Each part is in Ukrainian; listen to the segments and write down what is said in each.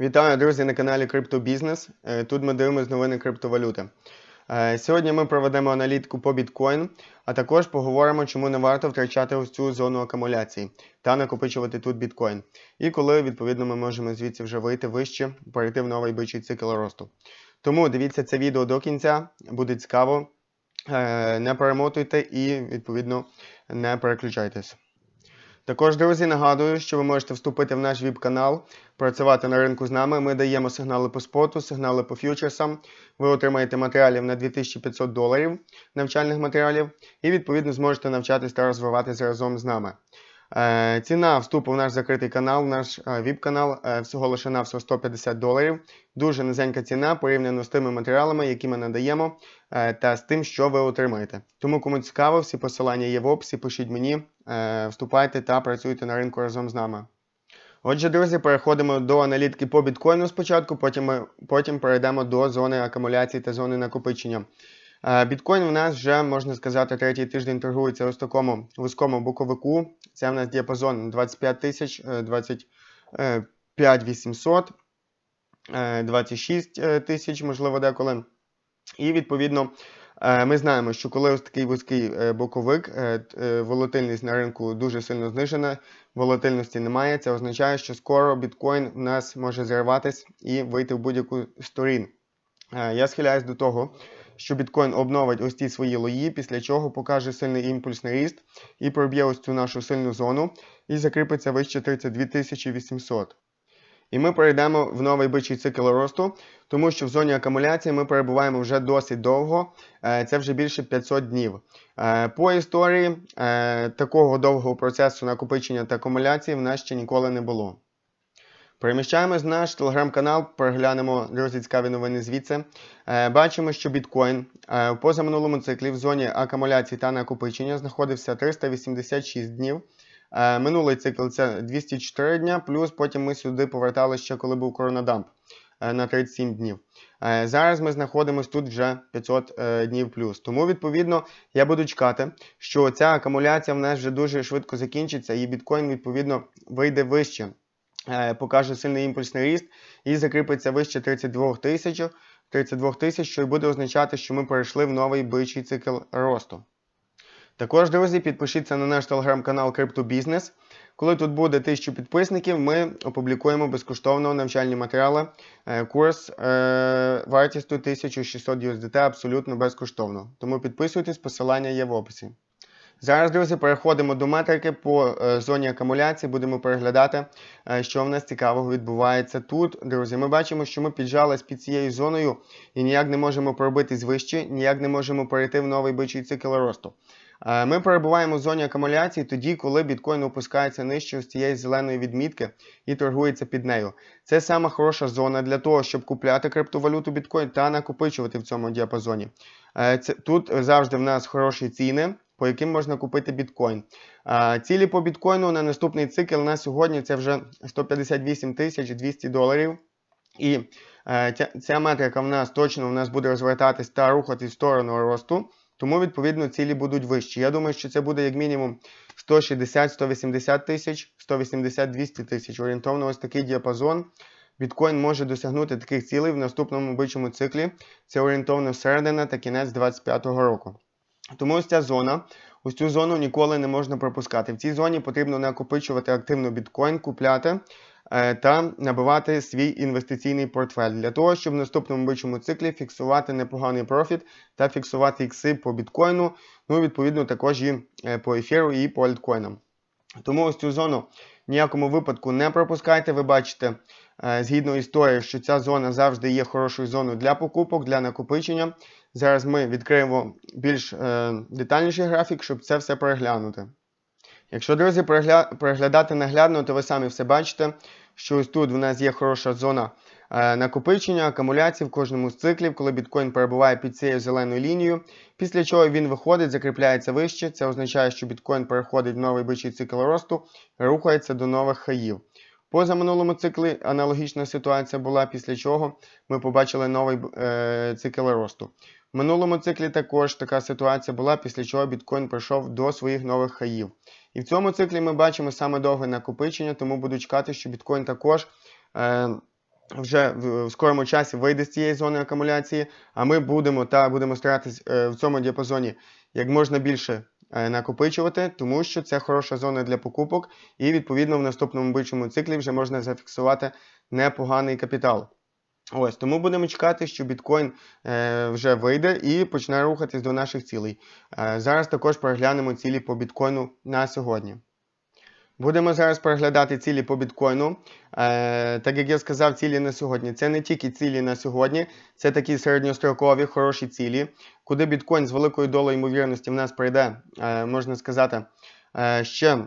Вітаю, друзі, на каналі Криптобізнес. Е, Тут ми дивимося новини криптовалюти. Е, Сьогодні ми проведемо аналітику по біткоін, а також поговоримо, чому не варто втрачати ось цю зону акумуляції та накопичувати тут біткоін. І коли, відповідно, ми можемо звідси вже вийти вище, перейти в новий бичий цикл росту. Тому дивіться це відео до кінця, буде цікаво. Е, Не перемотуйте і, відповідно, не переключайтесь. Також, друзі, нагадую, що ви можете вступити в наш віп-канал, працювати на ринку з нами. Ми даємо сигнали по споту, сигнали по ф'ючерсам. Ви отримаєте матеріалів на 2500 доларів навчальних матеріалів, і відповідно зможете навчатись та розвиватися разом з нами. Е, ціна вступу в наш закритий канал, в наш е, віп-канал е, всього лише на 150 доларів. Дуже низенька ціна порівняно з тими матеріалами, які ми надаємо, та з тим, що ви отримаєте. Тому, кому цікаво, всі посилання є в описі, пишіть мені, вступайте та працюйте на ринку разом з нами. Отже, друзі, переходимо до аналітики по біткоїну спочатку, потім ми потім перейдемо до зони акумуляції та зони накопичення. Е, Біткоін в нас вже, можна сказати, третій тиждень торгується ось такому вузькому боковику. Це в нас діапазон 25 тисяч, е, 25 800, е, 26 е, тисяч, можливо, деколи. І відповідно е, ми знаємо, що коли ось такий вузький е, боковик, волатильність на ринку дуже сильно знижена, волатильності немає. Це означає, що скоро біткоін в нас може зірватися і вийти в будь-яку сторін. Я схиляюсь до того, що біткоін обновить ось ці свої лої, після чого покаже сильний імпульсний ріст і проб'є ось цю нашу сильну зону і закріпиться вище 32 800. І ми перейдемо в новий бичий цикл росту, тому що в зоні акумуляції ми перебуваємо вже досить довго, е, це вже більше 500 днів. Е, По історії е, такого довгого процесу накопичення та акумуляції в нас ще ніколи не було. Переміщаємось наш телеграм-канал, переглянемо друзі цікаві новини звідси. Е, Бачимо, що біткоін е, в позаминулому циклі в зоні акумуляції та накопичення знаходився 386 днів. Е, Минулий цикл це 204 дня, плюс потім ми сюди поверталися ще коли був коронадамп на 37 днів. Зараз ми знаходимося тут вже 500 е, днів плюс. Тому, відповідно, я буду чекати, що ця акумуляція в нас вже дуже швидко закінчиться, і біткоін, відповідно, вийде вище, покаже сильний імпульсний ріст і закріпиться вище 32 тисяч, 32 тисяч, що й буде означати, що ми перейшли в новий бичий цикл росту. Також, друзі, підпишіться на наш телеграм-канал CryptoBusiness. Коли тут буде 1000 підписників, ми опублікуємо безкоштовно навчальні матеріали. Е, Курс е, вартістю 1600 USDT абсолютно безкоштовно. Тому підписуйтесь, посилання є в описі. Зараз, друзі, переходимо до метрики по е, зоні акумуляції. Будемо переглядати, е, що в нас цікавого відбувається тут. Друзі, ми бачимо, що ми піджались під цією зоною і ніяк не можемо пробитись вище, ніяк не можемо перейти в новий бичий цикл росту. Е, Ми перебуваємо в зоні акумуляції тоді, коли біткоін опускається нижче ось цієї зеленої відмітки і торгується під нею. Це сама хороша зона для того, щоб купляти криптовалюту біткоін та накопичувати в цьому діапазоні. Тут завжди в нас хороші ціни, по яким можна купити біткоін. Цілі по біткоїну на наступний цикл на сьогодні це вже 158 тисяч 200 доларів. І е, ця метрика в нас точно в нас буде розвертатись та рухатись в сторону росту. Тому, відповідно, цілі будуть вищі. Я думаю, що це буде як мінімум 160-180 тисяч, 180-200 тисяч. Орієнтовно ось такий діапазон. Біткоін може досягнути таких цілей в наступному бичому циклі. Це орієнтовно середина та кінець 2025 року. Тому ось ця зона, ось цю зону ніколи не можна пропускати. В цій зоні потрібно накопичувати активно біткоін, купляти е, та набивати свій інвестиційний портфель для того, щоб в наступному бичому циклі фіксувати непоганий профіт та фіксувати ікси по біткоїну, ну відповідно також і е, по ефіру і по альткоїнам. Тому ось цю зону ніякому випадку не пропускайте. Ви бачите, е, згідно історії, що ця зона завжди є хорошою зоною для покупок, для накопичення. Зараз ми відкриємо більш е, детальніший графік, щоб це все переглянути. Якщо, друзі, перегля... переглядати наглядно, то ви самі все бачите, що ось тут в нас є хороша зона е, накопичення, акумуляції в кожному з циклів, коли біткоін перебуває під цією зеленою лінією, після чого він виходить, закріпляється вище. Це означає, що біткоін переходить в новий бичий цикл росту, рухається до нових хаїв. Поза минулому циклі аналогічна ситуація була, після чого ми побачили новий е, цикл росту. В минулому циклі також така ситуація була, після чого біткоін прийшов до своїх нових хаїв. І в цьому циклі ми бачимо саме довге накопичення, тому буду чекати, що біткоін також е, вже в, скорому часі вийде з цієї зони акумуляції, а ми будемо та будемо старатись е, в цьому діапазоні як можна більше накопичувати, тому що це хороша зона для покупок, і відповідно в наступному бичому циклі вже можна зафіксувати непоганий капітал. Ось тому будемо чекати, що біткоін е, вже вийде і почне рухатись до наших цілей. Е, зараз також переглянемо цілі по біткоїну на сьогодні. Будемо зараз переглядати цілі по біткоїну. Е, так як я сказав, цілі на сьогодні. Це не тільки цілі на сьогодні, це такі середньострокові, хороші цілі, куди біткоін з великою долею ймовірності в нас прийде, е, можна сказати, е, ще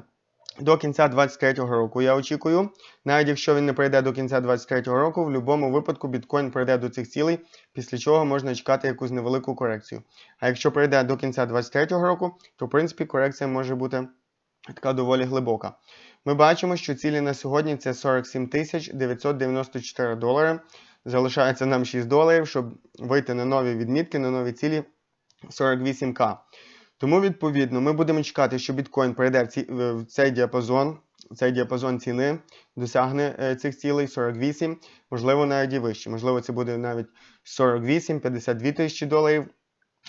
до кінця 2023 року. Я очікую. Навіть якщо він не прийде до кінця 2023 року, в будь-якому випадку біткоін прийде до цих цілей, після чого можна чекати якусь невелику корекцію. А якщо прийде до кінця 2023 року, то в принципі корекція може бути така доволі глибока. Ми бачимо, що цілі на сьогодні це 47 тисяч 994 долари. Залишається нам 6 доларів, щоб вийти на нові відмітки, на нові цілі 48к. Тому, відповідно, ми будемо чекати, що біткоін прийде в, ці, в цей діапазон, цей діапазон ціни, досягне е, цих цілей 48, можливо, навіть і вище. Можливо, це буде навіть 48-52 тисячі доларів,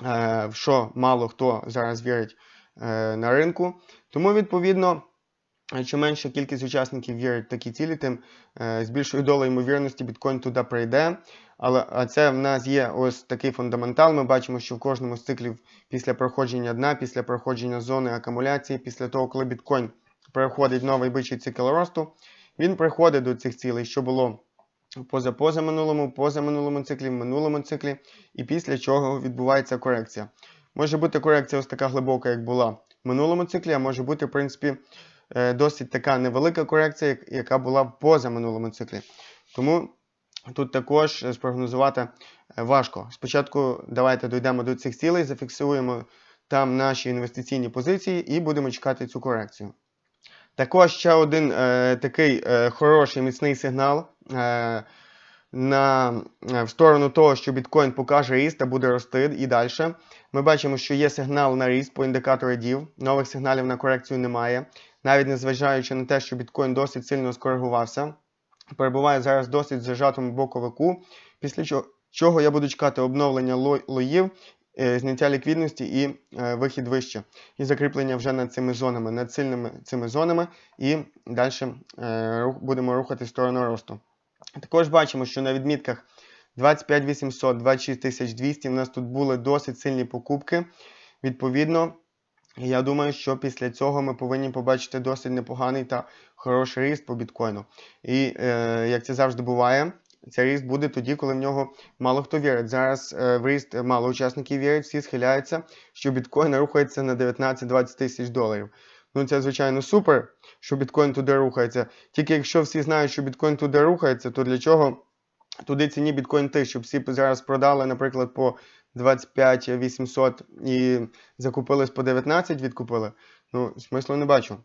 е, в що мало хто зараз вірить е, на ринку. Тому, відповідно, чим менша кількість учасників вірить в такі цілі, тим е, з більшою долею ймовірності біткоін туди прийде. Але це в нас є ось такий фундаментал. Ми бачимо, що в кожному з циклів після проходження дна, після проходження зони акумуляції, після того, коли біткоін переходить новий бичий цикл росту, він приходить до цих цілей, що було поза позаминулому, позаминулому циклі, в минулому циклі, і після чого відбувається корекція. Може бути корекція ось така глибока, як була в минулому циклі, а може бути, в принципі, е, досить така невелика корекція, яка була в позаминулому циклі. Тому тут також спрогнозувати е, важко. Спочатку давайте дійдемо до цих цілей, зафіксуємо там наші інвестиційні позиції і будемо чекати цю корекцію. Також ще один е, такий е, хороший міцний сигнал е, на, е, в сторону того, що біткоін покаже ріст та буде рости і далі. Ми бачимо, що є сигнал на ріст по індикатору DIV, нових сигналів на корекцію немає. Навіть незважаючи на те, що біткоін досить сильно скоригувався, перебуває зараз досить зажатому боковику, після чого, я буду чекати обновлення ло- лоїв, е, зняття ліквідності і е, вихід вище, і закріплення вже над цими зонами, над сильними цими зонами, і далі будемо рухати в сторону росту. Також бачимо, що на відмітках 25 800, 26 200 в нас тут були досить сильні покупки. Відповідно, я думаю, що після цього ми повинні побачити досить непоганий та хороший ріст по біткоїну. І е, як це завжди буває, цей ріст буде тоді, коли в нього мало хто вірить. Зараз е, в ріст мало учасників вірять, всі схиляються, що біткоін рухається на 19-20 тисяч доларів. Ну, це, звичайно, супер, що біткоін туди рухається. Тільки якщо всі знають, що біткоін туди рухається, то для чого туди ціні біткоін йти, щоб всі зараз продали, наприклад, по 25 800 і закупились по 19, відкупили? Ну, смислу не бачу.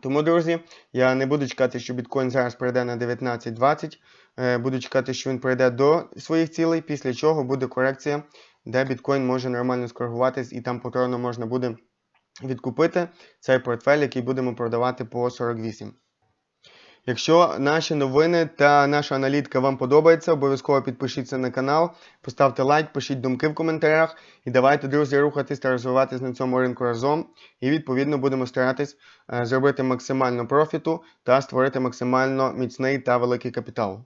Тому, друзі, я не буду чекати, що біткоін зараз прийде на 19-20. Е, Буду чекати, що він прийде до своїх цілей, після чого буде корекція, де біткоін може нормально скоригуватись, і там повторно можна буде відкупити цей портфель, який будемо продавати по 48. Якщо наші новини та наша аналітика вам подобається, обов'язково підпишіться на канал, поставте лайк, пишіть думки в коментарях і давайте, друзі, рухатись та розвиватись на цьому ринку разом. І відповідно будемо старатись е, зробити максимально профіту та створити максимально міцний та великий капітал.